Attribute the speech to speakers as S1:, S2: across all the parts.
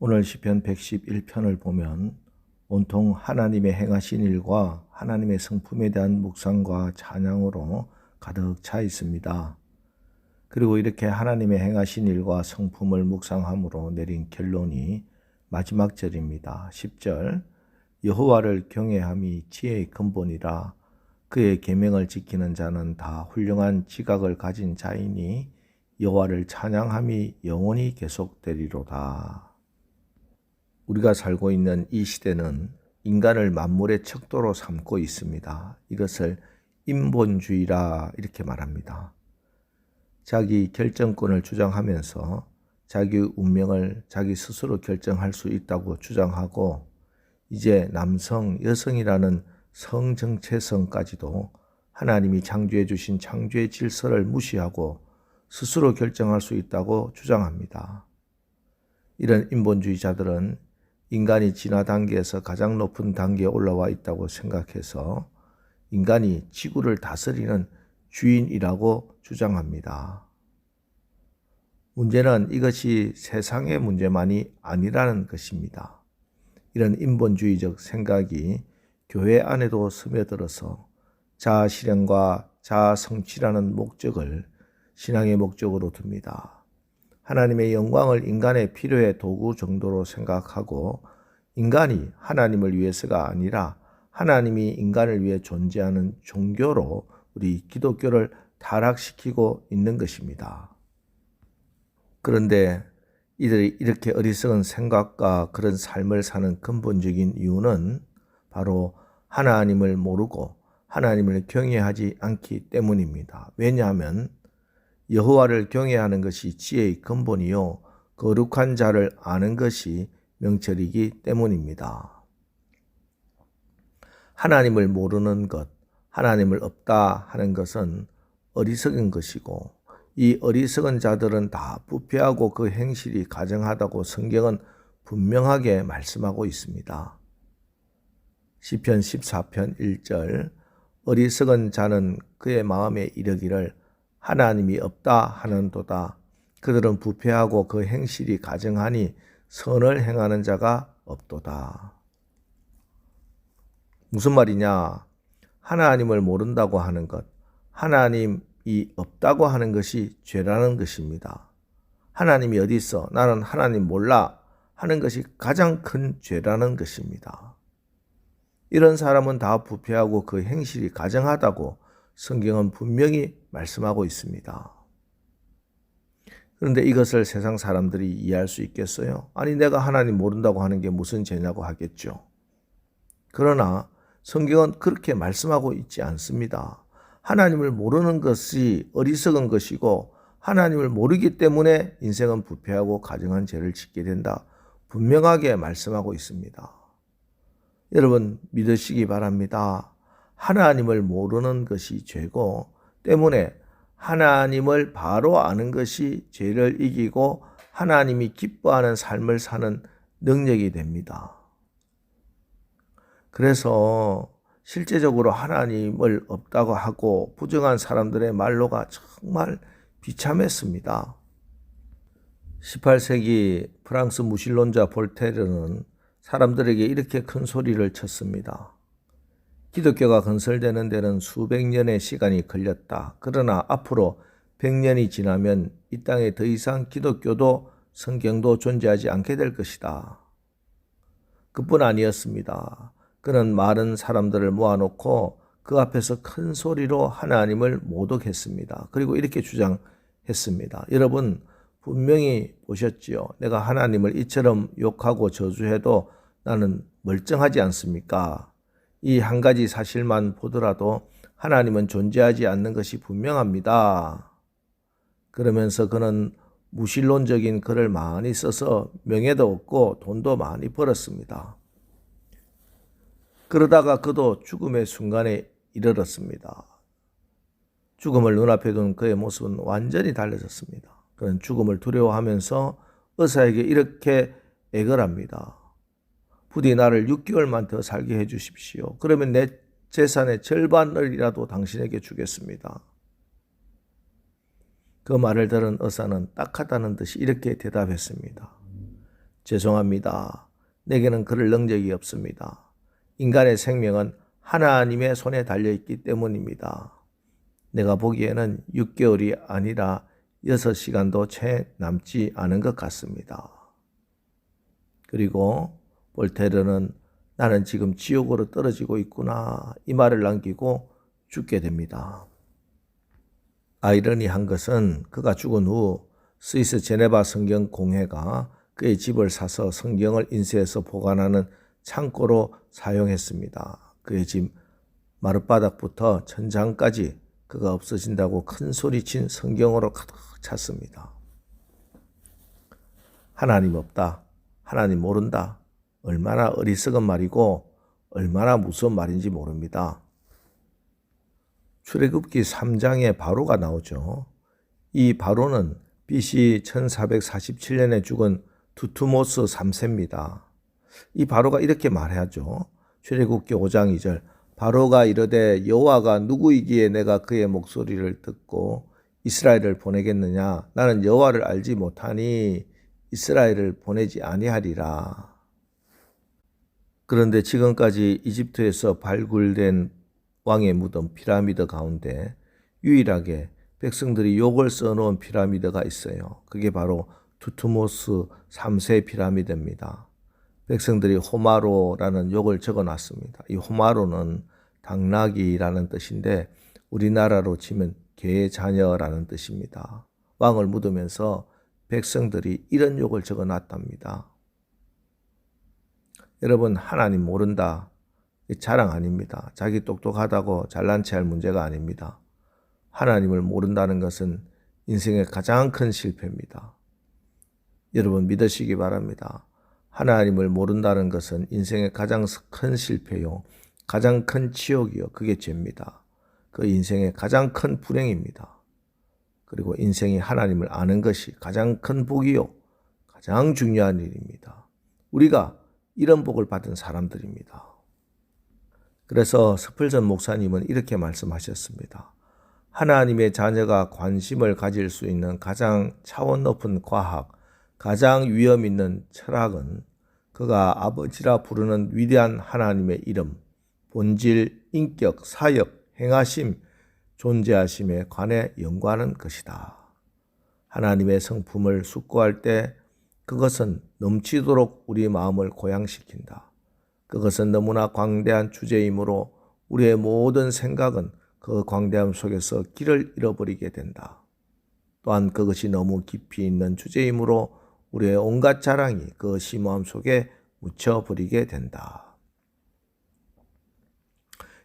S1: 오늘 시편 111편을 보면 온통 하나님의 행하신 일과 하나님의 성품에 대한 묵상과 찬양으로 가득 차 있습니다. 그리고 이렇게 하나님의 행하신 일과 성품을 묵상함으로 내린 결론이 마지막 절입니다. 10절 여호와를 경외함이 지혜의 근본이라 그의 계명을 지키는 자는 다 훌륭한 지각을 가진 자이니 여호와를 찬양함이 영원히 계속되리로다. 우리가 살고 있는 이 시대는 인간을 만물의 척도로 삼고 있습니다. 이것을 인본주의라 이렇게 말합니다. 자기 결정권을 주장하면서 자기 운명을 자기 스스로 결정할 수 있다고 주장하고 이제 남성, 여성이라는 성 정체성까지도 하나님이 창조해 주신 창조의 질서를 무시하고 스스로 결정할 수 있다고 주장합니다. 이런 인본주의자들은 인간이 진화 단계에서 가장 높은 단계에 올라와 있다고 생각해서 인간이 지구를 다스리는 주인이라고 주장합니다. 문제는 이것이 세상의 문제만이 아니라는 것입니다. 이런 인본주의적 생각이 교회 안에도 스며들어서 자아 실현과 자아 성취라는 목적을 신앙의 목적으로 둡니다. 하나님의 영광을 인간의 필요의 도구 정도로 생각하고 인간이 하나님을 위해서가 아니라 하나님이 인간을 위해 존재하는 종교로 우리 기독교를 타락시키고 있는 것입니다. 그런데 이들이 이렇게 어리석은 생각과 그런 삶을 사는 근본적인 이유는 바로 하나님을 모르고 하나님을 경외하지 않기 때문입니다. 왜냐하면 여호와를 경외하는 것이 지혜의 근본이요 거룩한 자를 아는 것이 명철이기 때문입니다. 하나님을 모르는 것, 하나님을 없다 하는 것은 어리석은 것이고 이 어리석은 자들은 다 부패하고 그 행실이 가정하다고 성경은 분명하게 말씀하고 있습니다. 시편 14편 1절 어리석은 자는 그의 마음에 이르기를 하나님이 없다 하는도다. 그들은 부패하고 그 행실이 가정하니 선을 행하는 자가 없도다. 무슨 말이냐? 하나님을 모른다고 하는 것, 하나님이 없다고 하는 것이 죄라는 것입니다. 하나님이 어디 있어? 나는 하나님 몰라 하는 것이 가장 큰 죄라는 것입니다. 이런 사람은 다 부패하고 그 행실이 가정하다고 성경은 분명히 말씀하고 있습니다. 그런데 이것을 세상 사람들이 이해할 수 있겠어요? 아니, 내가 하나님 모른다고 하는 게 무슨 죄냐고 하겠죠. 그러나 성경은 그렇게 말씀하고 있지 않습니다. 하나님을 모르는 것이 어리석은 것이고 하나님을 모르기 때문에 인생은 부패하고 가정한 죄를 짓게 된다. 분명하게 말씀하고 있습니다. 여러분 믿으시기 바랍니다. 하나님을 모르는 것이 죄고 때문에 하나님을 바로 아는 것이 죄를 이기고 하나님이 기뻐하는 삶을 사는 능력이 됩니다. 그래서 실제적으로 하나님을 없다고 하고 부정한 사람들의 말로가 정말 비참했습니다. 18세기 프랑스 무신론자 볼테르는 사람들에게 이렇게 큰 소리를 쳤습니다. 기독교가 건설되는 데는 수백 년의 시간이 걸렸다. 그러나 앞으로 100년이 지나면 이 땅에 더 이상 기독교도 성경도 존재하지 않게 될 것이다. 그뿐 아니었습니다. 그는 많은 사람들을 모아놓고 그 앞에서 큰 소리로 하나님을 모독했습니다. 그리고 이렇게 주장했습니다. 여러분, 분명히 보셨지요. 내가 하나님을 이처럼 욕하고 저주해도 나는 멀쩡하지 않습니까? 이 한 가지 사실만 보더라도 하나님은 존재하지 않는 것이 분명합니다. 그러면서 그는 무신론적인 글을 많이 써서 명예도 얻고 돈도 많이 벌었습니다. 그러다가 그도 죽음의 순간에 이르렀습니다. 죽음을 눈앞에 둔 그의 모습은 완전히 달라졌습니다. 그는 죽음을 두려워하면서 의사에게 이렇게 애걸합니다. 부디 나를 6개월만 더 살게 해 주십시오. 그러면 내 재산의 절반을이라도 당신에게 주겠습니다. 그 말을 들은 의사는 딱하다는 듯이 이렇게 대답했습니다. 죄송합니다. 내게는 그럴 능력이 없습니다. 인간의 생명은 하나님의 손에 달려있기 때문입니다. 내가 보기에는 6개월이 아니라 6시간도 채 남지 않은 것 같습니다. 그리고 볼테르는 나는 지금 지옥으로 떨어지고 있구나 이 말을 남기고 죽게 됩니다. 아이러니한 것은 그가 죽은 후 스위스 제네바 성경 공회가 그의 집을 사서 성경을 인쇄해서 보관하는 창고로 사용했습니다. 그의 집 마룻바닥부터 천장까지 그가 없어진다고 큰 소리친 성경으로 가득 찼습니다. 하나님 없다. 하나님 모른다. 얼마나 어리석은 말이고 얼마나 무서운 말인지 모릅니다. 출애굽기 3장에 바로가 나오죠. 이 바로는 BC 1447년에 죽은 두투모스 3세입니다. 이 바로가 이렇게 말하죠. 출애굽기 5장 2절 바로가 이르되 여호와가 누구이기에 내가 그의 목소리를 듣고 이스라엘을 보내겠느냐 나는 여호와를 알지 못하니 이스라엘을 보내지 아니하리라. 그런데 지금까지 이집트에서 발굴된 왕의 무덤 피라미드 가운데 유일하게 백성들이 욕을 써놓은 피라미드가 있어요. 그게 바로 투투모스 3세 피라미드입니다. 백성들이 호마로라는 욕을 적어 놨습니다. 이 호마로는 당나귀라는 뜻인데 우리나라로 치면 개의 자녀라는 뜻입니다. 왕을 묻으면서 백성들이 이런 욕을 적어 놨답니다. 여러분, 하나님 모른다. 자랑 아닙니다. 자기 똑똑하다고 잘난 체할 문제가 아닙니다. 하나님을 모른다는 것은 인생의 가장 큰 실패입니다. 여러분 믿으시기 바랍니다. 하나님을 모른다는 것은 인생의 가장 큰 실패요. 가장 큰 치욕이요. 그게 죄입니다. 그 인생의 가장 큰 불행입니다. 그리고 인생이 하나님을 아는 것이 가장 큰 복이요. 가장 중요한 일입니다. 우리가 이런 복을 받은 사람들입니다. 그래서 스플전 목사님은 이렇게 말씀하셨습니다. 하나님의 자녀가 관심을 가질 수 있는 가장 차원 높은 과학, 가장 위험 있는 철학은 그가 아버지라 부르는 위대한 하나님의 이름, 본질, 인격, 사역, 행하심, 존재하심에 관해 연구하는 것이다. 하나님의 성품을 숙고할 때 그것은 넘치도록 우리 마음을 고양시킨다. 그것은 너무나 광대한 주제이므로 우리의 모든 생각은 그 광대함 속에서 길을 잃어버리게 된다. 또한 그것이 너무 깊이 있는 주제이므로 우리의 온갖 자랑이 그 심오함 속에 묻혀버리게 된다.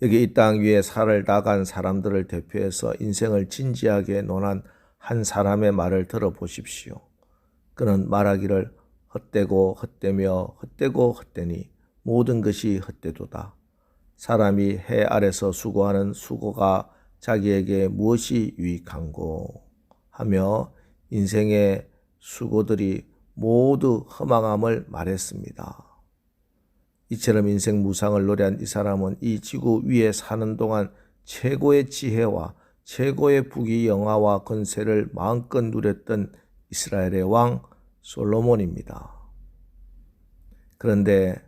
S1: 여기 이 땅 위에 살을 나간 사람들을 대표해서 인생을 진지하게 논한 한 사람의 말을 들어보십시오. 그는 말하기를 헛되고 헛되며 헛되고 헛되니 모든 것이 헛되도다. 사람이 해 아래서 수고하는 수고가 자기에게 무엇이 유익한고 하며 인생의 수고들이 모두 허망함을 말했습니다. 이처럼 인생 무상을 노래한 이 사람은 이 지구 위에 사는 동안 최고의 지혜와 최고의 부귀 영화와 건세를 마음껏 누렸던 이스라엘의 왕 솔로몬입니다. 그런데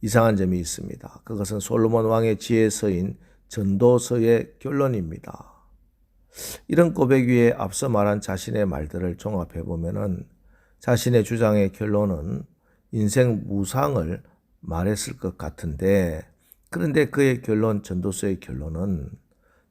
S1: 이상한 점이 있습니다. 그것은 솔로몬 왕의 지혜서인 전도서의 결론입니다. 이런 고백 위에 앞서 말한 자신의 말들을 종합해 보면은 자신의 주장의 결론은 인생 무상을 말했을 것 같은데 그런데 그의 결론 전도서의 결론은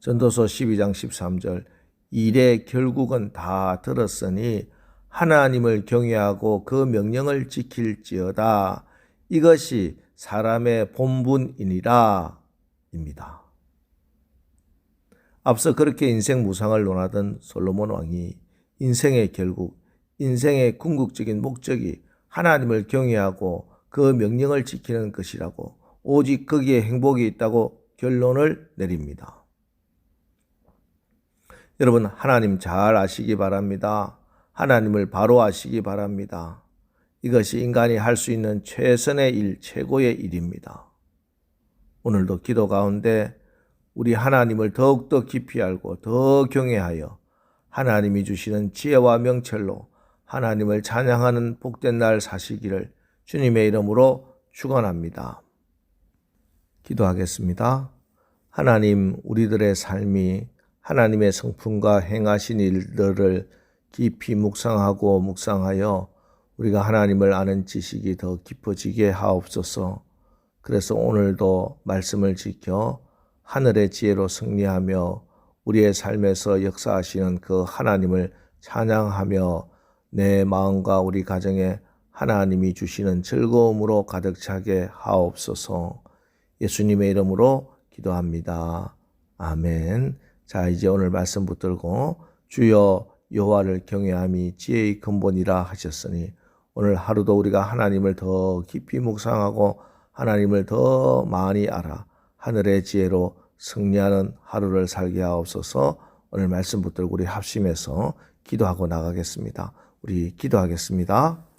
S1: 전도서 12장 13절 일의 결국은 다 들었으니 하나님을 경외하고 그 명령을 지킬지어다 이것이 사람의 본분이니라 입니다. 앞서 그렇게 인생 무상을 논하던 솔로몬 왕이 인생의 결국, 인생의 궁극적인 목적이 하나님을 경외하고 그 명령을 지키는 것이라고 오직 거기에 행복이 있다고 결론을 내립니다. 여러분, 하나님 잘 아시기 바랍니다. 하나님을 바로 아시기 바랍니다. 이것이 인간이 할 수 있는 최선의 일, 최고의 일입니다. 오늘도 기도 가운데 우리 하나님을 더욱더 깊이 알고 더 경외하여 하나님이 주시는 지혜와 명철로 하나님을 찬양하는 복된 날 사시기를 주님의 이름으로 축원합니다. 기도하겠습니다. 하나님, 우리들의 삶이 하나님의 성품과 행하신 일들을 깊이 묵상하고 묵상하여 우리가 하나님을 아는 지식이 더 깊어지게 하옵소서. 그래서 오늘도 말씀을 지켜 하늘의 지혜로 승리하며 우리의 삶에서 역사하시는 그 하나님을 찬양하며 내 마음과 우리 가정에 하나님이 주시는 즐거움으로 가득 차게 하옵소서. 예수님의 이름으로 기도합니다. 아멘. 자, 이제 오늘 말씀 붙들고 주여 여호와를 경외함이 지혜의 근본이라 하셨으니 오늘 하루도 우리가 하나님을 더 깊이 묵상하고 하나님을 더 많이 알아 하늘의 지혜로 승리하는 하루를 살게 하옵소서. 오늘 말씀 붙들고 우리 합심해서 기도하고 나가겠습니다. 우리 기도하겠습니다.